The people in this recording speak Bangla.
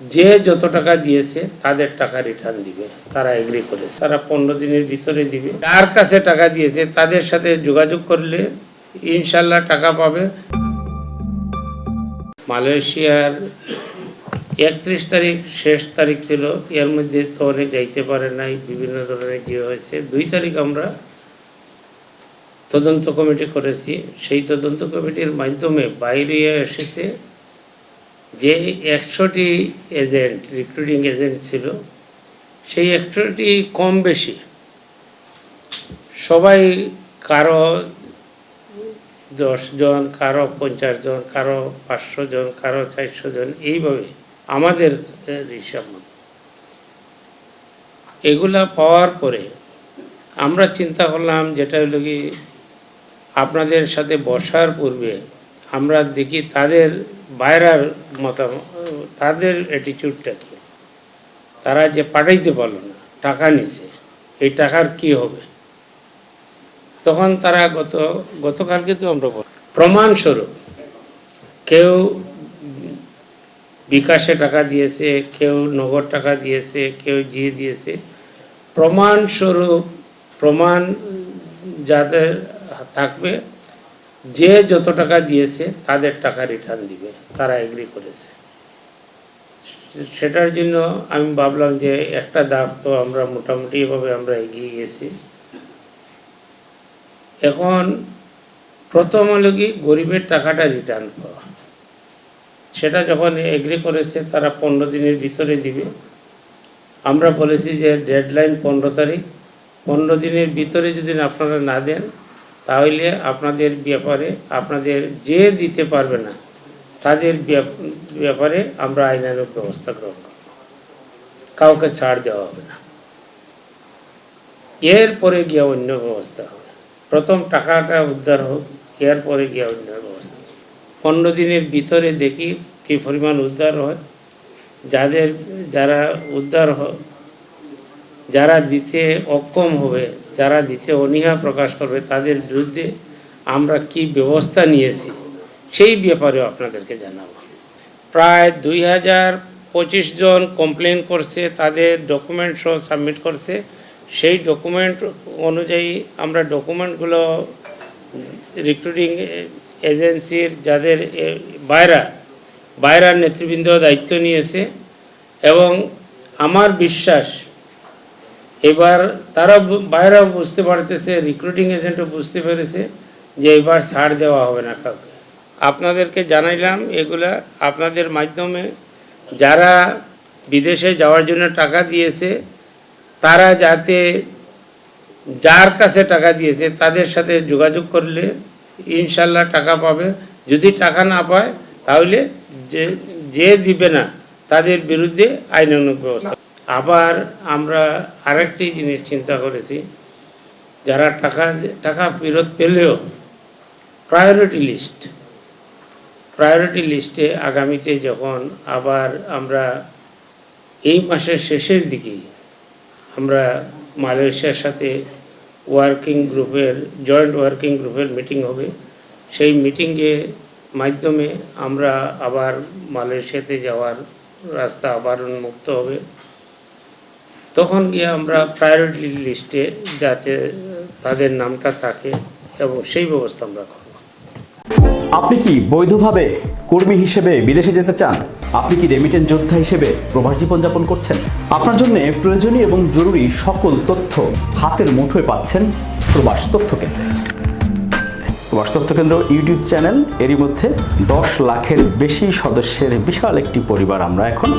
যে যত টাকা দিয়েছে, তাদের টাকা রিটার্ন দিবে। তারা এগ্রি করেছে। তারা পনেরো দিনের ভিতরে দিবে। যার কাছে টাকা দিয়েছে, তাদের সাথে যোগাযোগ করলে ইনশাল্লাহ টাকা পাবে। মালয়েশিয়ার একত্রিশ তারিখ, শেষ তারিখ ছিল। এর মধ্যে তোরে যাইতে পারে নাই, বিভিন্ন ধরনের কি হয়েছে। দুই তারিখ আমরা তদন্ত কমিটি করেছি। সেই তদন্ত কমিটির মাধ্যমে বাইরে এসেছে যে একশোটি এজেন্ট রিক্রুটিং এজেন্ট ছিল, সেই একশোটি কম বেশি সবাই কারও দশ জন, কারও পঞ্চাশ জন, কারও পাঁচশো জন, কারও চারশো জন, এইভাবে আমাদের হিসাব এগুলা পাওয়ার পরে আমরা চিন্তা করলাম যেটা হলো কি, আপনাদের সাথে বসার পূর্বে আমরা দেখি তাদের বাইরার মতামত তাদের অ্যাটিটিউডটা কি? তারা যে পাঠাইতে পারল না, টাকা নিছে, এই টাকার কি হবে? তখন তারা গত, গতকালকে তো আমরা বল- প্রমাণস্বরূপ, কেউ বিকাশে টাকা দিয়েছে, কেউ নগদ টাকা দিয়েছে, কেউ জিয়ে দিয়েছে, প্রমাণস্বরূপ, প্রমাণ যাদের থাকবে যে যত টাকা দিয়েছে, তাদের টাকা রিটার্ন দিবে। তারা এগ্রি করেছে। সেটার জন্য আমি ভাবলাম যে একটা দাগ তো আমরা মোটামুটি এভাবে আমরা এগিয়ে গেছি। এখন প্রথম হলো কি, গরিবের টাকাটা রিটার্ন পাওয়া সেটা যখন এগ্রি করেছে, তারা পনেরো দিনের ভিতরে দিবে। আমরা বলেছি যে ডেডলাইন পনেরো তারিখ। পনেরো দিনের ভিতরে যদি আপনারা না দেন তাহলে আপনাদের ব্যাপারে, আপনাদের যে দিতে পারবে না, তাদের ব্যাপ- ব্যাপারে আমরা আইনানুক ব্যবস্থা গ্রহণ করব। কাউকে ছাড় দেওয়া হবে না। এরপরে গিয়ে অন্য ব্যবস্থা হবে। প্রথম টাকাটা উদ্ধার হোক, এরপরে গিয়ে অন্য ব্যবস্থা পনেরো দিনের ভিতরে দেখি কি পরিমাণ উদ্ধার হয়। যাদের, যারা উদ্ধার যারা দিতে অক্ষম হবে যারা দিতে অনীহা প্রকাশ করবে, তাদের বিরুদ্ধে আমরা কি ব্যবস্থা নিয়েছি, সেই ব্যাপারেও আপনাদেরকে জানাব। প্রায় দুই হাজার পঁচিশ জন কমপ্লেন করছে, তাদের ডকুমেন্ট সহ সাবমিট করছে। সেই ডকুমেন্ট অনুযায়ী আমরা ডকুমেন্টগুলো রিক্রুটিং এজেন্সির যাদের বাইরা, বাইরার নেতৃবৃন্দ দায়িত্ব নিয়েছে। এবং আমার বিশ্বাস এবার তারা বাইরেও বুঝতে পারতেছে রিক্রুটিং এজেন্টও বুঝতে পেরেছে যে এবার ছাড় দেওয়া হবে না কাউকে। আপনাদেরকে জানাইলাম, এগুলা আপনাদের মাধ্যমে যারা বিদেশে যাওয়ার জন্য টাকা দিয়েছে, তারা যাতে যার কাছে টাকা দিয়েছে, তাদের সাথে যোগাযোগ করলে ইনশাল্লাহ টাকা পাবে। যদি টাকা না পায়, তাহলে যে যে দিবে না, তাদের বিরুদ্ধে আইনানুগ ব্যবস্থা। আবার আমরা আরেকটি জিনিস চিন্তা করেছি, যারা টাকা টাকা ফেরত পেলেও প্রায়োরিটি লিস্ট প্রায়োরিটি লিস্টে আগামীতে যখন আবার আমরা এই মাসের শেষের দিকে আমরা মালয়েশিয়ার সাথে ওয়ার্কিং গ্রুপের জয়েন্ট ওয়ার্কিং গ্রুপের মিটিং হবে, সেই মিটিংয়ে মাধ্যমে আমরা আবার মালয়েশিয়াতে যাওয়ার রাস্তা আবার উন্মুক্ত হবে। তখন গিয়ে আমরা প্রায়োরিটি লিস্টে যাতে তাদের নামটা থাকে এবং সেই ব্যবস্থা আমরা করব। আপনি কি বৈধভাবে কর্মী হিসেবে বিদেশে যেতে চান? আপনি কি রেমিটেন্স যোদ্ধা হিসেবে প্রবাস জীবনযাপন করছেন? আপনার জন্য প্রয়োজনীয় এবং জরুরি সকল তথ্য হাতের মুঠোয় পাচ্ছেন প্রবাস তথ্য কেন্দ্রে। প্রবাস তথ্য কেন্দ্র ইউটিউব চ্যানেল। এরই মধ্যে দশ লাখের বেশি সদস্যের বিশাল একটি পরিবার আমরা এখন